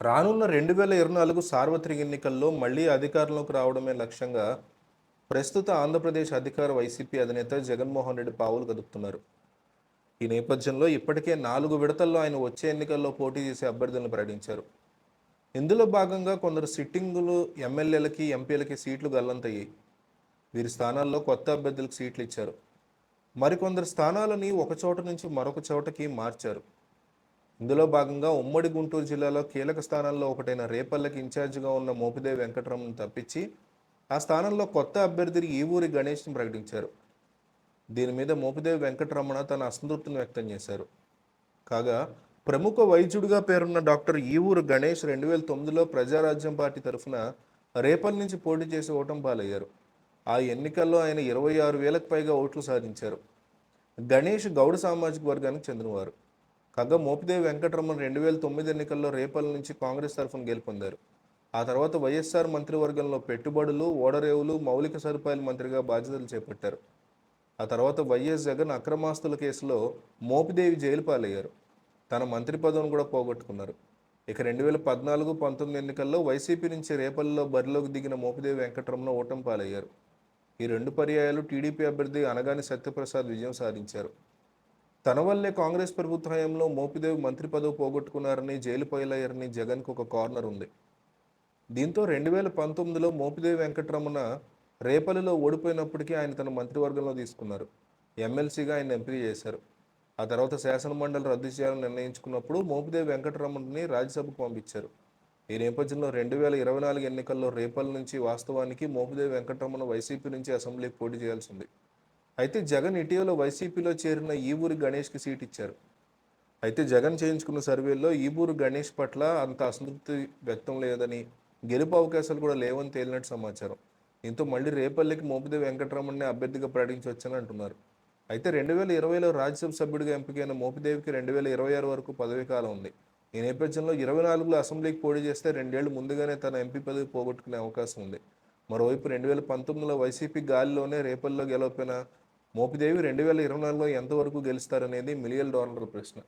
రానున్న రెండు వేల ఇరవై నాలుగు సార్వత్రిక ఎన్నికల్లో మళ్ళీ అధికారంలోకి రావడమే లక్ష్యంగా ప్రస్తుత ఆంధ్రప్రదేశ్ అధికార వైసీపీ అధినేత జగన్మోహన్ రెడ్డి పావులు కదుపుతున్నారు. ఈ నేపథ్యంలో ఇప్పటికే నాలుగు విడతల్లో ఆయన వచ్చే ఎన్నికల్లో పోటీ చేసే అభ్యర్థులను ప్రకటించారు. ఇందులో భాగంగా కొందరు సిట్టింగులు ఎమ్మెల్యేలకి ఎంపీలకి సీట్లు గల్లంతయ్యాయి. వీరి స్థానాల్లో కొత్త అభ్యర్థులకు సీట్లు ఇచ్చారు. మరికొందరు స్థానాలని ఒక చోట నుంచి మరొక చోటకి మార్చారు. ఇందులో భాగంగా ఉమ్మడి గుంటూరు జిల్లాలో కీలక స్థానాల్లో ఒకటైన రేపల్లకి ఇన్ఛార్జిగా ఉన్న మోపిదేవి వెంకటరమణ తప్పించి ఆ స్థానంలో కొత్త అభ్యర్థిని ఈ ఊరి గణేష్ని ప్రకటించారు. దీని మీద మోపిదేవి వెంకటరమణ తన అసంతృప్తిని వ్యక్తం చేశారు. కాగా ప్రముఖ వైద్యుడిగా పేరున్న డాక్టర్ ఈవూరు గణేష్ రెండు వేల తొమ్మిదిలో ప్రజారాజ్యం పార్టీ తరఫున రేపల్ నుంచి పోటీ చేసి ఓటం పాలయ్యారు. ఆ ఎన్నికల్లో ఆయన ఇరవై ఆరు వేలకు పైగా ఓట్లు సాధించారు. గణేష్ గౌడ సామాజిక వర్గానికి చెందినవారు. కాగా మోపిదేవి వెంకటరమణ రెండు వేల తొమ్మిది ఎన్నికల్లో రేపల్ నుంచి కాంగ్రెస్ తరఫున గెలుపొందారు. ఆ తర్వాత వైఎస్ఆర్ మంత్రివర్గంలో పెట్టుబడులు ఓడరేవులు మౌలిక సదుపాయాల మంత్రిగా బాధ్యతలు చేపట్టారు. ఆ తర్వాత వైఎస్ జగన్ అక్రమాస్తుల కేసులో మోపిదేవి జైలు పాలయ్యారు. తన మంత్రి పదవిని కూడా పోగొట్టుకున్నారు. ఇక రెండు వేల పద్నాలుగు పంతొమ్మిది ఎన్నికల్లో వైసీపీ నుంచి రేపల్లో బరిలోకి దిగిన మోపిదేవి వెంకటరమణ ఓటమి పాలయ్యారు. ఈ రెండు పర్యాయాలు టీడీపీ అభ్యర్థి అనగాని సత్యప్రసాద్ విజయం సాధించారు. తన వల్లే కాంగ్రెస్ ప్రభుత్వ హయాంలో మోపిదేవి మంత్రి పదవి పోగొట్టుకున్నారని జైలుపైలయారని జగన్కు ఒక కార్నర్ ఉంది. దీంతో రెండు వేల పంతొమ్మిదిలో మోపిదేవి వెంకటరమణ రేపల్లిలో ఓడిపోయినప్పటికీ ఆయన తన మంత్రివర్గంలో తీసుకున్నారు. ఎమ్మెల్సీగా ఆయన ఎంపిక చేశారు. ఆ తర్వాత శాసనమండలి రద్దు చేయాలని నిర్ణయించుకున్నప్పుడు మోపిదేవి వెంకటరమణని రాజ్యసభకు పంపించారు. ఈ నేపథ్యంలో రెండు వేల ఇరవై నాలుగు ఎన్నికల్లో రేపల్ నుంచి వాస్తవానికి మోపిదేవి వెంకటరమణ వైసీపీ నుంచి అసెంబ్లీకి పోటీ చేయాల్సింది అయితే జగన్ ఇటీవల వైసీపీలో చేరిన ఈ ఊరి గణేష్కి సీట్ ఇచ్చారు అయితే జగన్ చేయించుకున్న సర్వేలో ఈబూరు గణేష్ పట్ల అంత అసంతృప్తి వ్యక్తం లేదని గెలుపు అవకాశాలు కూడా లేవని తేలినట్టు సమాచారం. దీంతో మళ్ళీ రేపల్లికి మోపిదేవి వెంకటరమణని అభ్యర్థిగా ప్రకటించవచ్చని అంటున్నారు. అయితే రెండు వేల ఇరవైలో రాజ్యసభ సభ్యుడిగా ఎంపికైన మోపిదేవికి రెండు వేల ఇరవై ఆరు వరకు పదవీ కాలం ఉంది. ఈ నేపథ్యంలో ఇరవై నాలుగులో అసెంబ్లీకి పోటీ చేస్తే రెండేళ్ళు ముందుగానే తన ఎంపీ పదవి పోగొట్టుకునే అవకాశం ఉంది. మరోవైపు రెండు వేల పంతొమ్మిదిలో వైసీపీ గాలిలోనే రేపల్లో గెలవపోయిన మోపిదేవి రెండు వేల ఇరవై నాలుగులో ఎంతవరకు గెలుస్తారనేది మిలియన్ డాలర్ల ప్రశ్న.